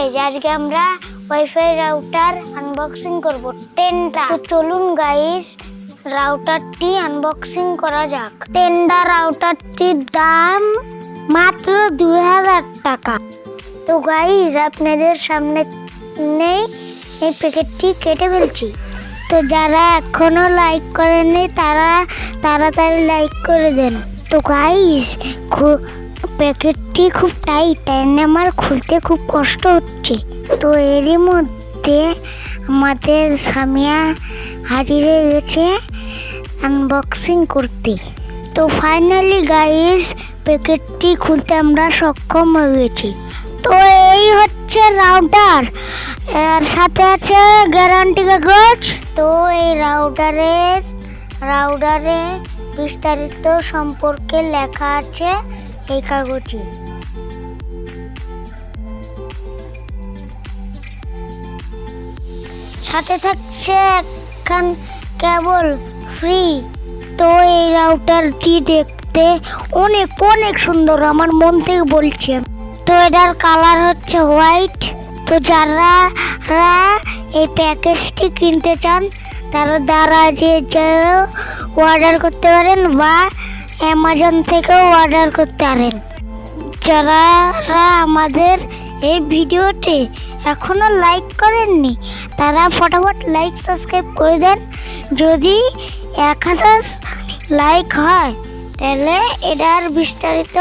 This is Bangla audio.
গাইজ আজকে আমরা ওয়াইফাই রাউটার আনবক্সিং করব টেনটা তো চলুন গাইজ রাউটারটি আনবক্সিং করা যাক। টেন্ডা রাউটারটির দাম মাত্র দুই হাজার টাকা। তো গাইজ আপনাদের সামনে নেই, এই প্যাকেটটি কেটে ফেলছি। তো যারা এখনও লাইক করেনি তারা তাড়াতাড়ি লাইক করে দেন। তো গাইস প্যাকেটটি খুব টাইট তাই আমার খুলতে খুব কষ্ট হচ্ছে। তো এরই মধ্যে আমাদের সামিয়া হারিয়ে গেছে আনবক্সিং করতে। তো ফাইনালি গাইস প্যাকেটটি খুলতে আমরা সক্ষম হয়ে গেছি। তো এই হচ্ছে রাউটার এর সাথে আছে গ্যারান্টি কাগজ তো এই রাউটারের রাউটারে বিস্তারিত সম্পর্কে লেখা আছে এই কাগজে সাথে থাকছে একখান কেবল ফ্রি। তো এই রাউটারটি দেখতে অনেক অনেক সুন্দর, আমার মন থেকে বলছে। তো এটার কালার হচ্ছে হোয়াইট। তো যারা এই প্যাকেজটি কিনতে চান তারা দ্বারা যে অর্ডার করতে পারেন বা অ্যামাজন থেকেও অর্ডার করতে পারেন। যারা আমাদের এই ভিডিওতে এখনও লাইক করেননি, তারা ফটাফট লাইক সাবস্ক্রাইব করে দেন। যদি এক হাজার লাইক হয়, তাহলে এটার বিস্তারিত